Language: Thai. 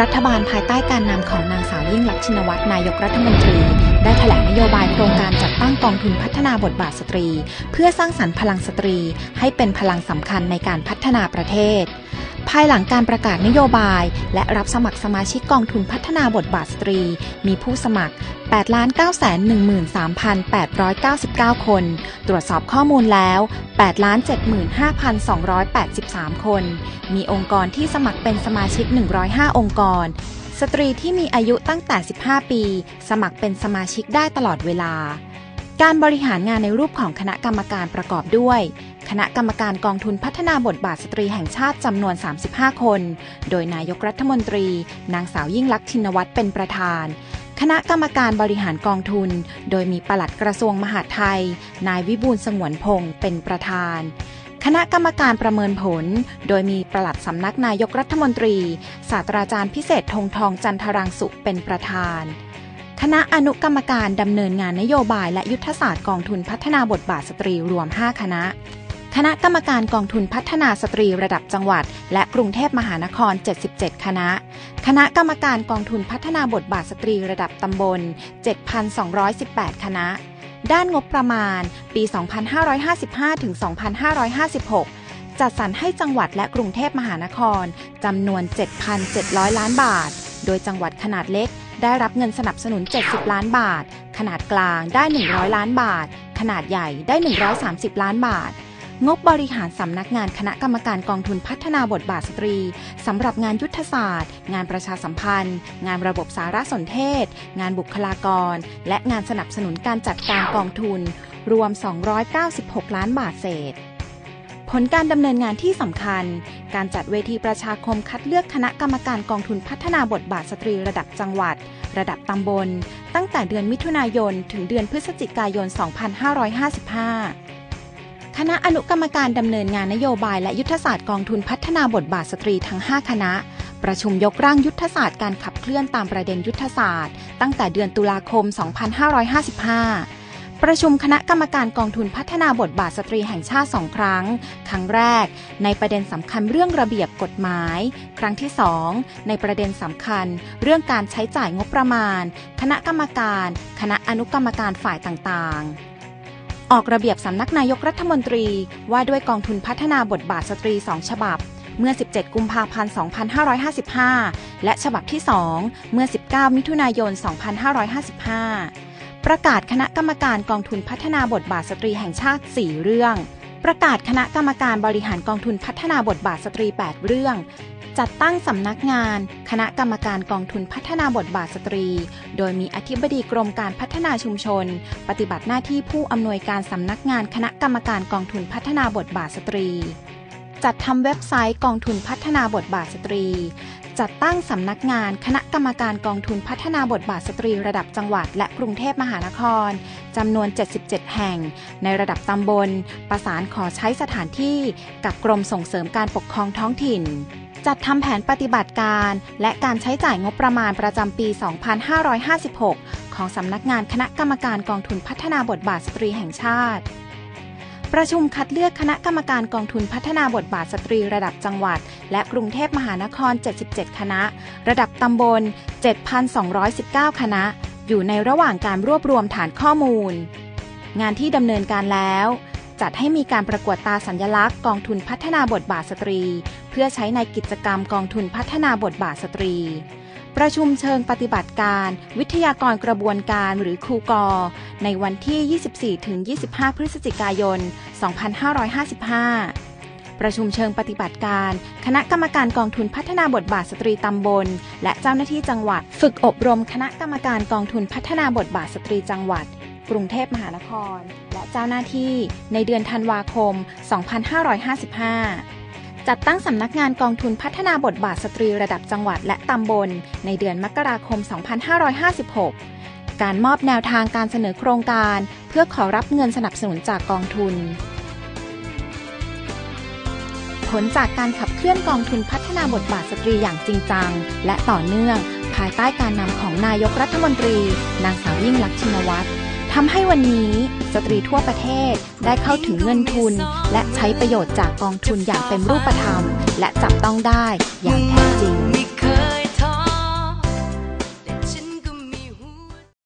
รัฐบาลภายใต้การนำของนางสาวยิ่งลักษณ์ชินวัตรนายกรัฐมนตรี ได้แถลงนโยบายโครงการจัด กองทุนพัฒนาบทบาทสตรี เพื่อสร้างสรรค์พลังสตรี ให้เป็นพลังสำคัญในการพัฒนาประเทศ ภายหลังการประกาศนโยบาย และรับสมัครสมาชิกกองทุนพัฒนาบทบาทสตรี มีผู้สมัคร 8,913,899 คน ตรวจสอบข้อมูลแล้ว 8,75,283 คน มีองค์กรที่สมัครเป็นสมาชิก 105 องค์กรสตรีที่มีอายุตั้งแต่ 15 ปี สมัครเป็นสมาชิกได้ตลอดเวลา การบริหารงานในรูปของคณะกรรมการประกอบด้วย คณะกรรมการกองทุนพัฒนาบทบาทสตรีแห่งชาติจำนวน 35 คน โดยนายกรัฐมนตรี นางสาวยิ่งลักษณ์ชินวัตรเป็นประธาน คณะกรรมการบริหารกองทุน โดยมีปลัดกระทรวงมหาดไทย นายวิบูลสงวนพงศ์เป็นประธานคณะกรรมการประเมินผล โดยมีปลัดสำนักนายกรัฐมนตรี ศาสตราจารย์พิเศษธงทองจันทรังสุเป็นประธาน คณะอนุกรรมการดำเนินงานนโยบายและยุทธศาสตร์กองทุนพัฒนาบทบาทสตรีรวม 5 คณะ คณะกรรมการกองทุนพัฒนาสตรีระดับจังหวัด และกรุงเทพมหานคร 77 คณะ คณะกรรมการกองทุนพัฒนาบทบาทสตรีระดับตำบล 7,218 คณะ ด้านงบประมาณ ปี 2555 ถึง 2556จัดสรรให้จังหวัดและกรุงเทพมหานคร จำนวน 7,700 ล้านบาท โดยจังหวัดขนาดเล็ก ได้รับเงินสนับสนุน 70 ล้านบาท ขนาดกลางได้ 100 ล้านบาท ขนาดใหญ่ได้ 130 ล้านบาท งบบริหารสำนักงานคณะกรรมการกองทุนพัฒนาบทบาทสตรีสำหรับงานยุทธศาสตร์ งานประชาสัมพันธ์ งานระบบสารสนเทศ งานบุคลากร และงานสนับสนุนการจัดการกองทุน รวม 296 ล้านบาทเศษ ผลการดำเนินงานที่สำคัญ การจัดเวทีประชาคมคัดเลือกคณะกรรมการกองทุนพัฒนาบทบาทสตรีระดับจังหวัด ระดับตำบล ตั้งแต่เดือนมิถุนายน ถึงเดือนพฤศจิกายน 2555 คณะอนุกรรมการดำเนินงานนโยบายและยุทธศาสตร์กองทุนพัฒนาบทบาทสตรีทั้ง 5 คณะ ประชุมยกร่างยุทธศาสตร์การขับเคลื่อนตามประเด็นยุทธศาสตร์ ตั้งแต่เดือนตุลาคม 2555 ประชุมคณะกรรมการกองทุนพัฒนาบทบาทสตรีแห่งชาติสองครั้ง ครั้งแรก ในประเด็นสำคัญเรื่องระเบียบกฎหมาย ครั้งที่สองในประเด็นสำคัญ เรื่องการใช้จ่ายงบประมาณ คณะกรรมการ คณะอนุกรรมการฝ่ายต่างๆออกระเบียบสำนักนายกรัฐมนตรีว่าด้วยกองทุนพัฒนาบทบาทสตรีสองฉบับ เมื่อ 17 กุมภาพันธ์ 2555 และฉบับที่ 2 เมื่อ 19 มิถุนายน 2555 ประกาศคณะกรรมการกองทุนพัฒนาบทบาทสตรีแห่งชาติ 4 เรื่อง ประกาศคณะกรรมการบริหารกองทุนพัฒนาบทบาทสตรี 8 เรื่อง จัดตั้งสำนักงาน คณะกรรมการกองทุนพัฒนาบทบาทสตรี โดยมีอธิบดีกรมการพัฒนาชุมชน ปฏิบัติหน้าที่ผู้อำนวยการสำนักงานคณะกรรมการกองทุนพัฒนาบทบาทสตรีจัดทำเว็บไซต์กองทุนพัฒนาบทบาทสตรี จัดตั้งสำนักงานคณะกรรมการกองทุนพัฒนาบทบาทสตรีระดับจังหวัด และกรุงเทพมหานครจำนวน 77 แห่ง ในระดับตำบล ประสานขอใช้สถานที่กับกรมส่งเสริมการปกครองท้องถิ่นจัดทำแผนปฏิบัติการ และการใช้จ่ายงบประมาณประจำปี 2556 ของสำนักงานคณะกรรมการกองทุนพัฒนาบทบาทสตรีแห่งชาติ ประชุมคัดเลือกคณะกรรมการกองทุนพัฒนาบทบาทสตรีระดับจังหวัด และกรุงเทพมหานคร 77 คณะ ระดับตำบล 7,219 คณะ อยู่ในระหว่างการรวบรวมฐานข้อมูล งานที่ดำเนินการแล้ว จัดให้มีการประกวดตาสัญลักษณ์กองทุนพัฒนาบทบาทสตรี เพื่อใช้ในกิจกรรมกองทุนพัฒนาบทบาทสตรี ประชุมเชิงปฏิบัติการ วิทยากรกระบวนการหรือครูกอ ในวันที่ 24-25 พฤศจิกายน 2555ประชุมเชิงปฏิบัติการ คณะกรรมการกองทุนพัฒนาบทบาทสตรีตำบล และเจ้าหน้าที่จังหวัด ฝึกอบรมคณะกรรมการกองทุนพัฒนาบทบาทสตรีจังหวัด กรุงเทพมหานคร และเจ้าหน้าที่ในเดือนธันวาคม 2555 จัดตั้งสำนักงานกองทุนพัฒนาบทบาทสตรีระดับจังหวัดและตำบล ในเดือนมกราคม 2556 การมอบแนวทางการเสนอโครงการ เพื่อขอรับเงินสนับสนุนจากกองทุน ผลจากการขับเคลื่อนกองทุนพัฒนาบทบาทสตรีอย่างจริงจัง และต่อเนื่อง ภายใต้การนำของนายกรัฐมนตรี นางสาวยิ่งลักษณ์ชินวัตร ทำให้วันนี้สตรีทั่วประเทศได้เข้าถึงเงินทุน และใช้ประโยชน์จากกองทุนอย่างเต็มรูปธรรม และจับต้องได้อย่างแท้จริง